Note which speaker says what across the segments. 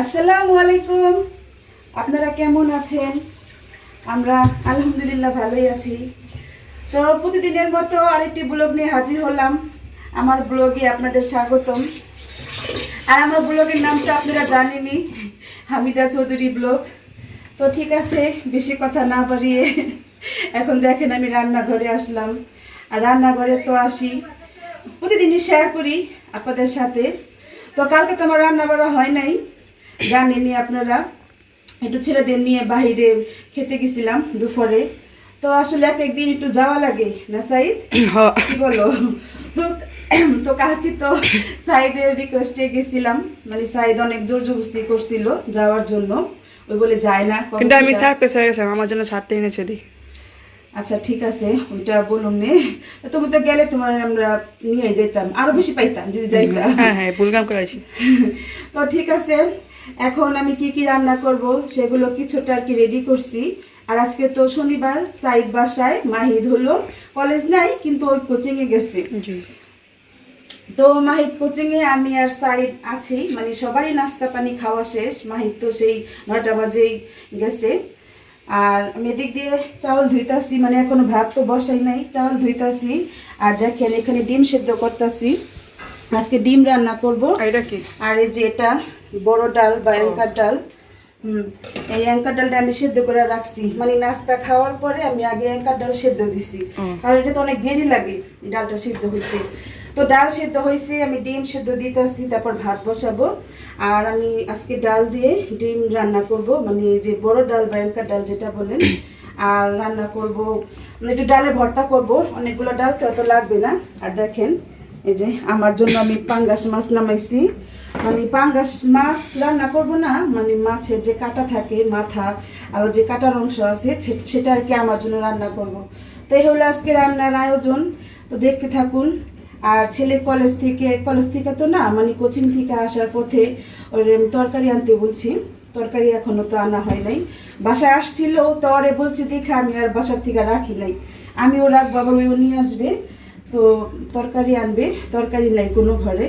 Speaker 1: আসসালামু আলাইকুম। আপনারা কেমন আছেন? আমরা আলহামদুলিল্লাহ ভালোই আছি। তো প্রতিদিনের মতো আরেকটি ব্লগ নিয়ে হাজির হলাম। আমার ব্লগে আপনাদের স্বাগতম। আর আমার ব্লগের নামটা আপনারা জানেনই, হামিদা চৌধুরী ব্লগ। তো ঠিক আছে, বেশি কথা না বাড়িয়ে এখন দেখেন আমি রান্নাঘরে আসলাম। আর রান্নাঘরে তো আসি। প্রতিদিনই শেয়ার করি আপনাদের সাথে। তো কালকে তো আমার রান্না বাড়া হয় নাই। জানেনই আপনারা একটু ছেলেদের নিয়ে বাইরে খেতে গেছিলাম দুপুরে। তো আসলে এক একদিন একটু যাওয়া লাগে না সাইদ? কি বলো? তো কালকে তো সাইদের রিকোয়েস্টে গেছিলাম। মানে সাইদ অনেক জোর জবস্তি করছিল যাওয়ার জন্য। ওই বলে যায় না
Speaker 2: কিন্তু আমি সারপ্রাইজ হয়ে গেছিলাম আমার জন্য ছাড়তে এনেছে দেখি।
Speaker 1: আচ্ছা ঠিক আছে ওইটা বলুন নে। তুমি তো গেলে তোমার আমরা নিয়ে যেতাম আরও বেশি পাইতাম যদি যাইতাম
Speaker 2: হ্যাঁ হ্যাঁ ভুলকাম করেছি
Speaker 1: তো ঠিক আছে এখন আমি কি কি রান্না করব সেগুলো কিছুটা আর কি রেডি করছি। আর আজকে তো শনিবার সাইদ বাসায় মাহিদ হলো। কলেজ নাই কিন্তু ওই কোচিংয়ে গেছে। তো মাহিদ কোচিংয়ে আমি আর সাইদ আছি মানে সবারই নাস্তা পানি খাওয়া শেষ। মাহিদ তো সেই নয়টা বাজেই গেছে। আর আমি এদিক দিয়ে চাউল ধুইতাছি মানে এখনও ভাত তো বসাই নাই চাউল ধুইতাছি। আর দেখেন এখানে ডিম সেদ্ধ করতাছি। আজকে ডিম রান্না করব।
Speaker 2: আর
Speaker 1: এই যে এটা বড় ডাল বা অ্যাঙ্কার ডাল এই অ্যাঙ্কার ডালটা আমি সেদ্ধ করে রাখছি। মানে নাস্তা খাওয়ার পরে আমি আগে অ্যাঙ্কার ডাল সেদ্ধ দিছি। আর এটা তো অনেক দেরি লাগে ডালটা সেদ্ধ হইতে। তো ডাল সেদ্ধ হয়েছে আমি ডিম সেদ্ধ দিতেছি তারপর ভাত বসাবো। আর আমি আজকে ডাল দিয়ে ডিম রান্না করব মানে যে বড় ডাল বা অ্যাঙ্কার ডাল যেটা বলেন আর রান্না করব মানে একটু ডালের ভর্তা করব। অনেকগুলো ডাল তো অত লাগবে না। আর দেখেন এই যে আমার জন্য আমি পাঙ্গাস মাছ নামাইছি। মানে পাঙ্গাস মাছ রান্না করব না মানে মাছের যে কাটা থাকে, মাথা আর যে কাটার অংশ আছে সেটা আর কি আমার জন্য রান্না করব। তো এই হলো আজকে রান্নার আয়োজন। তো দেখতে থাকুন। আর ছেলে কলেজ থেকে কলেজ থেকে তো না মানে কোচিং থেকে আসার পথে ওর তরকারি আনতে বলছি। তরকারি এখনও তো আনা হয় নাই। বাসায় আসছিল, তো ওরে বলছে, দেখে আমি আর বাসার থেকে রাখি নাই। আমিও রাখব আবার ওইও নিয়ে আসবে। তো তরকারি আনবে, তরকারি নাই কোনো ঘরে।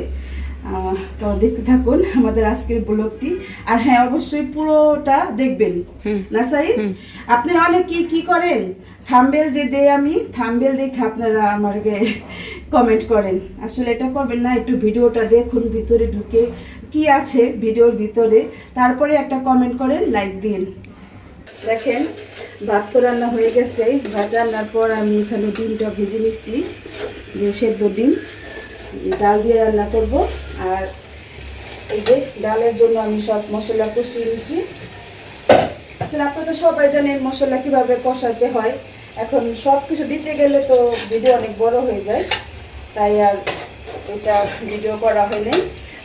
Speaker 1: তো দেখতে থাকুন আমাদের আজকের ব্লগটি। আর হ্যাঁ অবশ্যই পুরোটা দেখবেন। না সাই আপনারা অনেক কি কি করেন? থাম্বেল যে দেই আমি থাম্বেল দেখে আপনারা আমাকে কমেন্ট করেন। আসলে এটা করবেন না একটু ভিডিওটা দেখুন ভিতরে ঢুকে কি আছে ভিডিওর ভিতরে। তারপরে একটা কমেন্ট করেন লাইক দিন। দেখেন ভাত তো রান্না হয়ে গেছে। ভাত রান্নার পর আমি এখানে ডিমটা ভেজে নিচ্ছি যে সেদ্ধ ডিম। ডাল দিয়ে রান্না করব। আর এই যে ডালের জন্য আমি সব মশলা কষিয়ে নিছি। আসলে আপনারা সবাই জানেন মশলা কীভাবে কষাতে হয়। এখন সব কিছু দিতে গেলে তো ভিডিও অনেক বড় হয়ে যায়। তাই আর এটা ভিডিও করা হয়নি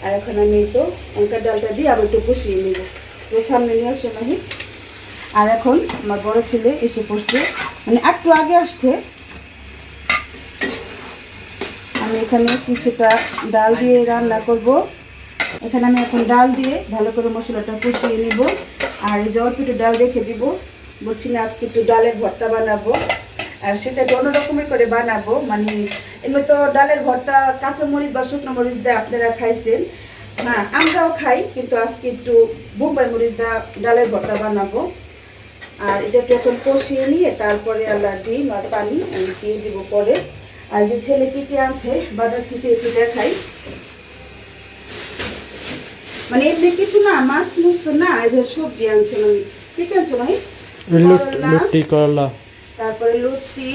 Speaker 1: আর এখন আমি তো লঙ্কার ডালটা দিয়ে আবার একটু কষিয়ে নেব। তো সামনে নিয়ে আসো নাহি। আর এখন আমার বড় ছেলে এসে পড়ছে। মানে একটু আগে আসছে। আমি এখানে কিছুটা ডাল দিয়ে রান্না করব। এখানে আমি এখন ডাল দিয়ে ভালো করে মশলাটা কষিয়ে নিব। আর এই অল্প একটু ডাল রেখে দিব। বলছি না, আজকে একটু ডালের ভর্তা বানাবো। আর সেটা একটু অন্য রকমের করে বানাবো। মানে এমনি তো ডালের ভর্তা, কাঁচা মরিচ বা শুকনো মরিচ দিয়ে আপনারা খাইছেন। হ্যাঁ আমরাও খাই, কিন্তু আজকে একটু বোম্বাই মরিচ দা ডালের ভর্তা বানাবো। আর এটাকে এখন কষিয়ে নিয়ে তারপরে আল্লাহ ডিম আর পানি দিয়ে দিব পরে। আর যে ছেলে কি কি আনছে বাজার থেকে একটু দেখাই। মানে এমনি কিছু না মাছ মুছ তো না এদের সবজি আনছে মানে কি কি আনছো ভাই?
Speaker 3: লুটি করলা
Speaker 1: তারপরে লুচি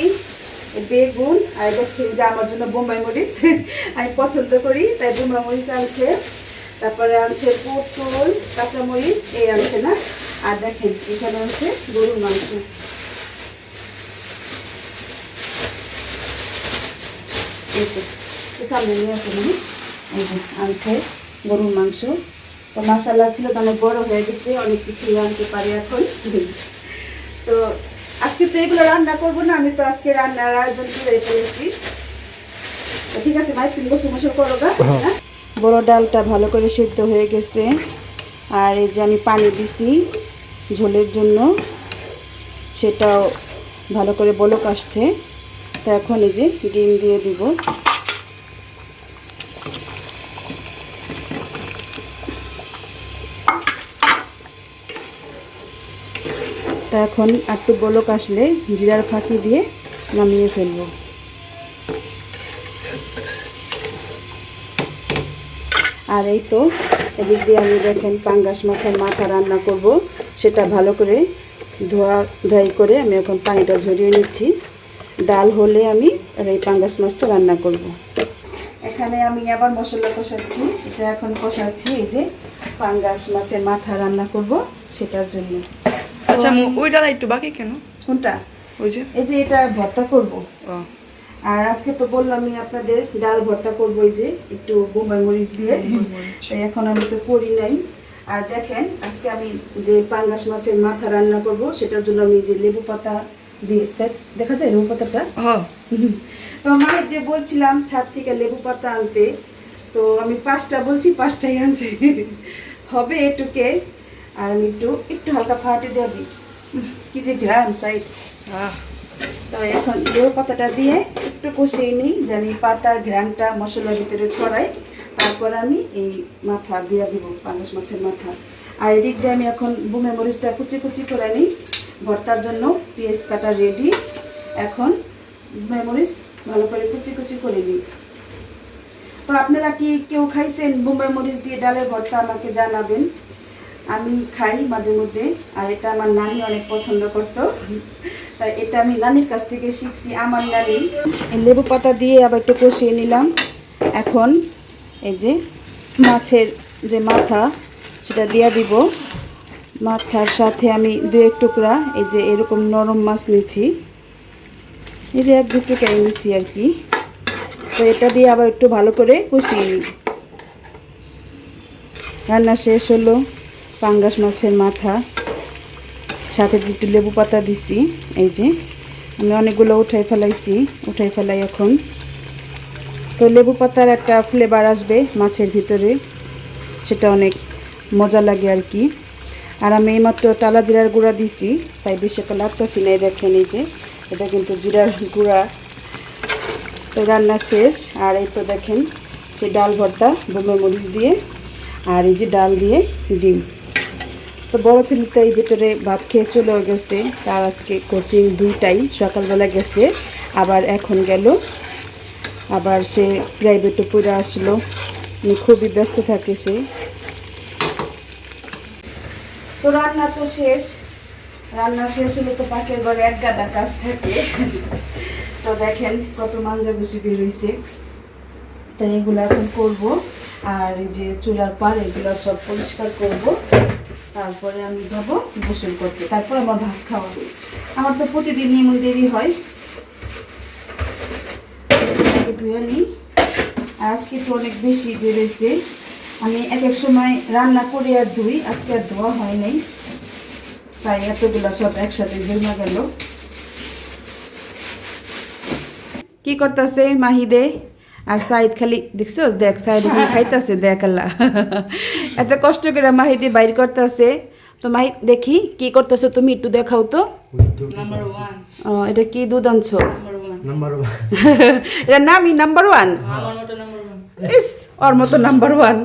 Speaker 1: বেগুন আর দেখেন যে আমার জন্য বোম্বাই মরিচ আমি পছন্দ করি তাই বোম্বাই মরিচ আনছে। তারপরে আনছে পটল কাঁচামরিচ এই আনছে না? আর দেখেন এখানে আনছে গরুর মাংস। তো, সামনে নিয়ে আমি এই যে আনছে গরুর মাংস। তো মাসাল্লাহ ছিল তো অনেক বড় হয়ে গেছে অনেক কিছুই আনতে পারি এখন। তো আজকে তো এগুলো রান্না করব না আমি তো আজকে রান্নার আয়োজন করে ফেলেছি। তো ঠিক আছে ভাই তুমি বসে বসে করো গা হ্যাঁ? বড় ডালটা ভালো করে সিদ্ধ হয়ে গেছে। আর এই যে আমি পানি দিছি ঝোলের জন্য সেটাও ভালো করে বলক আসছে। তো এখন এই যে ডিম দিয়ে দিব। তা এখন একটু বলক আসলে জিরার ফাঁকি দিয়ে নামিয়ে ফেলব। আর এই তো এদিক দিয়ে আমি দেখেন পাঙ্গাস মাছের মাথা রান্না করব। সেটা ভালো করে ধোয়া ধোয়াই করে আমি এখন পানিটা ঝরিয়ে নিচ্ছি। ডাল হলে আমি আর এই পাঙ্গাস মাছটা রান্না করব। এখানে আমি আবার মশলা কষাচ্ছি। এটা এখন কষাচ্ছি এই যে পাঙ্গাস মাছের মাথা রান্না করব সেটার জন্য।
Speaker 2: আচ্ছা ওই ডালা একটু বাকি কেন?
Speaker 1: কোনটা?
Speaker 2: ওই যে।
Speaker 1: এই যে এটা ভর্তা করব।
Speaker 2: ও।
Speaker 1: আর আজকে তো বললামই আপনাদের ডাল ভর্তা করব এই যে একটু বোম্বাই মরিচ দিয়ে। তাই এখন আমি তো করি নাই। আর দেখেন আজকে আমি যে পাঙ্গাস মাছের মাথা রান্না করব সেটার জন্য আমি যে লেবু পাতা দিয়ে স্যার দেখা যায় লেবু পাতাটা? মায়ের যে বলছিলাম ছাদ থেকে লেবু পাতা আনতে তো আমি পাঁচটা বলছি পাঁচটাই আনছে। হবে এটুকে আর আমি একটু একটু হালকা ফাটে দেবি কি যে গ্রাম সাইড। তো এখন লেবু পাতাটা দিয়ে একটু কষিয়ে নিই এই পাতার ঘ্রানটা মশলার ভিতরে ছড়ায়। তারপর আমি এই মাথা দিয়ে দিব পাঙ্গাস মাছের মাথা। আর এদিক দিয়ে আমি এখন বুমে মরিচটা কুচি কুচি করে নিই। ভর্তার জন্য পেঁয়াজ কাটা রেডি এখন বুমে মরিচ ভালো করে কুচি কুচি করে নিই। তো আপনারা কি কেউ খাইছেন বোম্বাই মরিচ দিয়ে ডালের ভর্তা আমাকে জানাবেন। আমি খাই মাঝে মধ্যে, আর এটা আমার নানি অনেক পছন্দ করতো। তাই এটা আমি নানির কাছ থেকে শিখছি, আমার নানি। লেবু পাতা দিয়ে আবার একটু কষিয়ে নিলাম। এখন এই যে মাছের যে মাথা, সেটা দিয়ে দিব। মাথার সাথে আমি দু এক টুকরা এই যে এরকম নরম মাছ নিয়েছি। এই যে এক দু টুকরা নিয়েছি আর কি। তো এটা দিয়ে আবার একটু ভালো করে কষিয়ে নিই। রান্না শেষ হলো, পাঙ্গাস মাছের মাথা। সাথে একটু লেবু পাতা দিছি, এই যে। আমি অনেকগুলো উঠাই ফেলাইছি, উঠাই ফেলাই এখন। তো লেবু পাতার একটা ফ্লেভার আসবে মাছের ভিতরে। সেটা অনেক মজা লাগে আর কি। আর আমি এইমাত্র টালা জিরার গুঁড়া দিছি, তাই বেশি একটা লাগতেছি না দেখেন এই যে, এটা কিন্তু জিরার গুঁড়া। তো রান্না শেষ, আর এই তো দেখেন সেই ডাল ভর্তা বোম্বে মরিচ দিয়ে, আর এই যে ডাল দিয়ে ডিম। তো বড় ছেলে তো এই ভিতরে ভাত খেয়ে চলেও গেছে, তার আজকে কোচিং দুই টাইম সকালবেলা গেছে, আবার এখন গেল, আবার সে প্রাইভেটে পড়ে আসলো। খুবই ব্যস্ত থাকে সে। তো রান্না তো শেষ। রান্না শেষ হলে তো পাকের ঘরে এক গাদা কাজ থাকে। তো দেখেন কত মাঞ্জা গুছি বের হয়েছে তাই এগুলো এখন করব। আর এই যে চুলার পার এগুলো সব পরিষ্কার করব। তারপরে আমি যাব গোসল করতে। তারপর আমার ভাত খাওয়া আমার তো প্রতিদিন এমন দেরি হয়। ধুয়ে নিই আজকে তো অনেক বেশি বেরোইছে আমি এক এক সময় রান্না করে আর ধুই আজকে আর ধোয়া হয় নাই। তাই এতগুলো সব একসাথে জমা গেল। কি করতেছে মাহিদে? আর সাইদ খালি দেখছ? দেখ সাইদ এখন খাইতেছে দেখ আল্লাহ। এত কষ্ট করে মাহিদি বাইর করতেছে। তো মাহি দেখি কি করতেছো তুমি একটু দেখাও তো। এটা কি দুধ আনছো?
Speaker 2: নাম্বার ওয়ান
Speaker 3: নাম্বার
Speaker 1: এটা নামই নাম্বার ওয়ান
Speaker 2: নাম্বার ওয়ান
Speaker 1: ইস! ওর মতো নাম্বার ওয়ান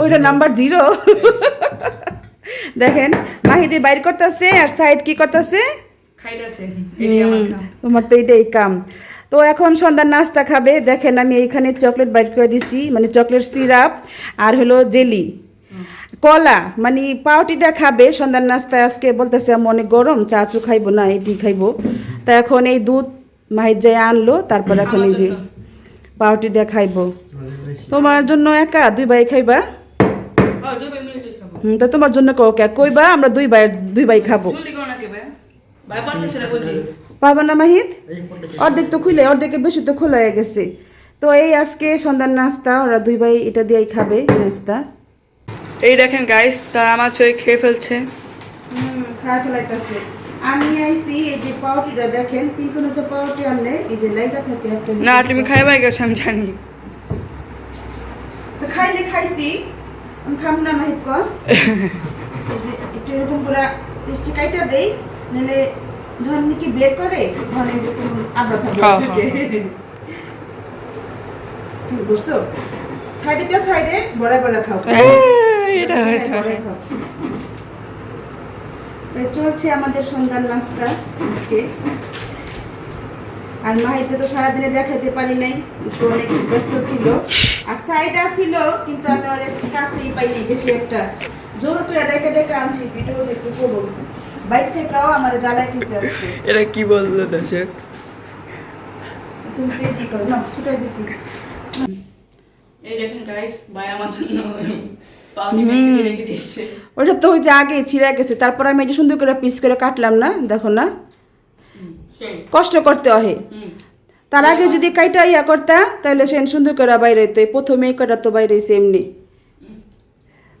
Speaker 1: ওইটা নাম্বার জিরো দেখেন মাহিদি বাইর করতেছে আর সাইড কি করতেছে? তোমার তো এটাই কাম। তো এখন সন্ধ্যার নাস্তা খাবে। দেখেন আমি এইখানে চকলেট বাইর করে দিছি মানে চকলেট সিরাপ আর হলো জেলি কলা মানে পাউটিটা খাবে। সন্ধ্যার নাস্তায় আজকে বলতেছে আমি অনেক গরম চা চু খাইবো না এটি খাইবো। তা এখন এই দুধ মাহির যাই আনলো তারপর এখন এই যে পাউটি দিয়ে খাইবো। তোমার জন্য একা দুই ভাই খাইবা?
Speaker 2: ও দুই মিনিট খাব।
Speaker 1: হুম, তো তোমার জন্য কো কইবা আমরা দুই ভাই দুই ভাই খাব।
Speaker 2: জলদি করো না কে ভাই? ভাই পারতেছে না বুঝি
Speaker 1: পারবা না মাহিদ অর্ধেক তো খুলে অর্ধেকের বেশি তো খোলা হয়ে গেছে। তো এই আজকে সন্ধ্যার নাস্তা ওরা দুই ভাই এটা দিয়েই খাবে নাস্তা।
Speaker 2: এই দেখেন গাইস তার আমার ছয় খেয়ে ফেলছে।
Speaker 1: হুম খায় ফেলাইতেছে। আমি আইছি এই যে পাউটিটা দেখেন তিন কোন পাউটি আনলে এই যে লাইগা থাকে
Speaker 2: না তুমি খাইবাই গেছো আমি জানি।
Speaker 1: খাইলে খাইছি। আমি খাম না মাহিদ কর যে একটু এরকম করে কাইটা দেই নাহলে যখন নাকি বের করে তখন এরকম আবরা থাকবে
Speaker 2: হ্যাঁ,
Speaker 1: থাকে। বুঝছ? সাইডেটা সাইডে বড়া বড়া খাও।
Speaker 2: এটা
Speaker 1: হ্যাঁ,
Speaker 2: হয়,
Speaker 1: বড়াই খাও। চলছে আমাদের সন্ধ্যার নাস্তা আজকে। আর মাহিতে তো সারাদিনে দেখাতে পারি নাই একটু অনেক ব্যস্ত ছিল। আর সাইদা ছিল কিন্তু আমি ওর কাছেই পাইনি। বেশি একটা জোর করে ডেকে ডেকে আনছি ভিডিও যে একটু করুন বাইক থেকেও আমার জ্বালায় খেয়েছে আজকে।
Speaker 2: এটা কি বলল না শেখ
Speaker 1: তুমি রেডি করো? না ছুটাই দিছি।
Speaker 2: এই দেখেন গাইস ভাই আমার জন্য
Speaker 1: ওটা তো ওই যে আগে ছিঁড়ে গেছে তারপর আমি এই যে সুন্দর করে পিস করে কাটলাম না দেখো না। কষ্ট করতে হয়। তার আগে যদি কাইটা ইয়া করতা তাহলে সেন সুন্দর করে বাইরে হইতো। প্রথমেই কটা তো বাইরে এমনি।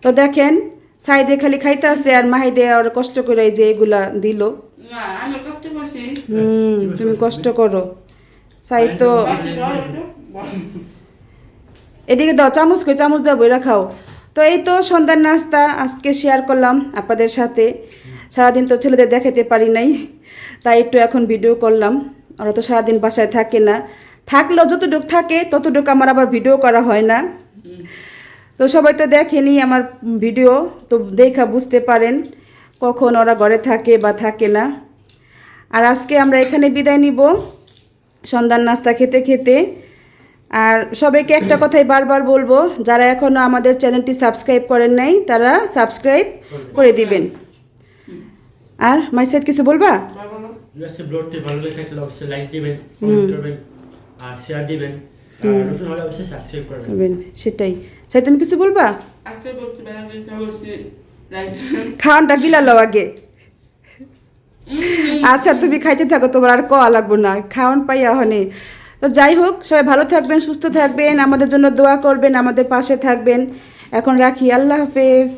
Speaker 1: তো দেখেন সাইদে খালি খাইতে আছে আর মাহি মাহিদে আর কষ্ট করে এই যে এগুলা দিল। হুম তুমি কষ্ট করো। সাই তো এদিকে দাও চামচ কই চামচ দাও বইরা খাও। তো এই তো সন্ধ্যার নাস্তা আজকে শেয়ার করলাম আপনাদের সাথে। সারাদিন তো ছেলেদের দেখাতে পারি নাই তাই একটু এখন ভিডিও করলাম। ওরা তো সারাদিন বাসায় থাকে না। থাকলেও যতটুকু থাকে, ততটুকু আমার আবার ভিডিও করা হয় না। তো সবাই তো দেখেনি আমার ভিডিও, তো দেখা বুঝতে পারেন কখন ওরা ঘরে থাকে বা থাকে না। আর আজকে আমরা এখানে বিদায় নিব। সন্ধ্যার নাস্তা খেতে খেতে। আর সবাইকে একটা কথাই বারবার বলব, যারা এখনও আমাদের চ্যানেলটি সাবস্ক্রাইব করেন নাই, তারা সাবস্ক্রাইব করে দিবেন। আর মাই সাইড কিছু বলবা?
Speaker 3: ইউএসএ ব্লগটি ভালো লেগে থাকলে অবশ্যই লাইক দিবেন কমেন্ট করবেন আর শেয়ার দিবেন। আর নতুন হলে অবশ্যই সাবস্ক্রাইব করবেন।
Speaker 1: সেটাই। সাই তুমি কিছু বলবা?
Speaker 2: আজকে বলছি বেলা বলছি
Speaker 1: খাওয়ানটা আগে। আচ্ছা তুমি খাইতে থাকো তোমার আর কয়া লাগবো না। খাওয়ান পাইয়া হনে। তো যাই হোক সবাই ভালো থাকবেন সুস্থ থাকবেন আমাদের জন্য দোয়া করবেন আমাদের পাশে থাকবেন। এখন রাখি আল্লাহ হাফেজ।